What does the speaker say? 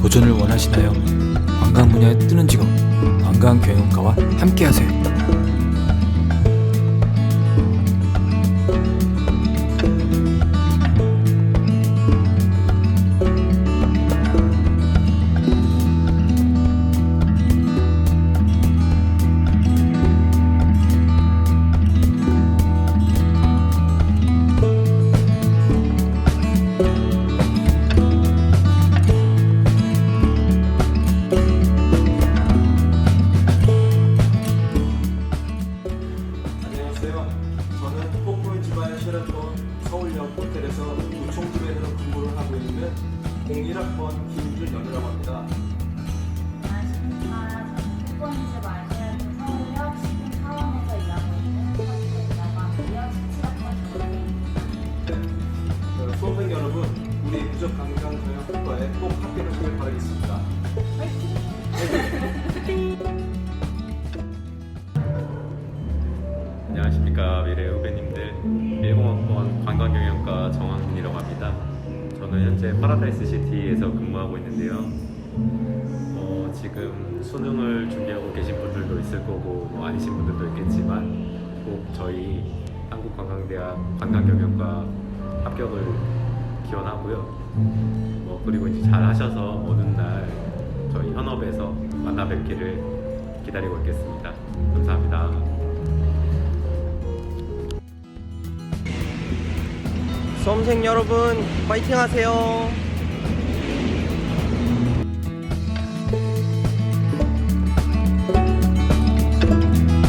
도전을 원하시나요? 관광 분야에 뜨는 직업 관광 경영과와 함께하세요. 안녕하세요. 저는 폭포인 집안 셰라톤 서울역 호텔에서 노총집에서 근무를 하고 있는 01학번 김준영이라고 합니다. 안녕하십니까. 미래 후배님들. 10학번 관광경영과 정학민이라고 합니다. 저는 현재 파라다이스 시티에서 근무하고 있는데요. 어, 지금 수능을 준비하고 계신 분들도 있을 거고 뭐 아니신 분들도 있겠지만 꼭 저희 한국관광대학 관광경영과 합격을 기원하고요. 뭐 그리고 이제 잘 하셔서 어느 날 저희 현업에서 만나 뵙기를 기다리고 있겠습니다. 감사합니다 수험생 여러분 파이팅 하세요.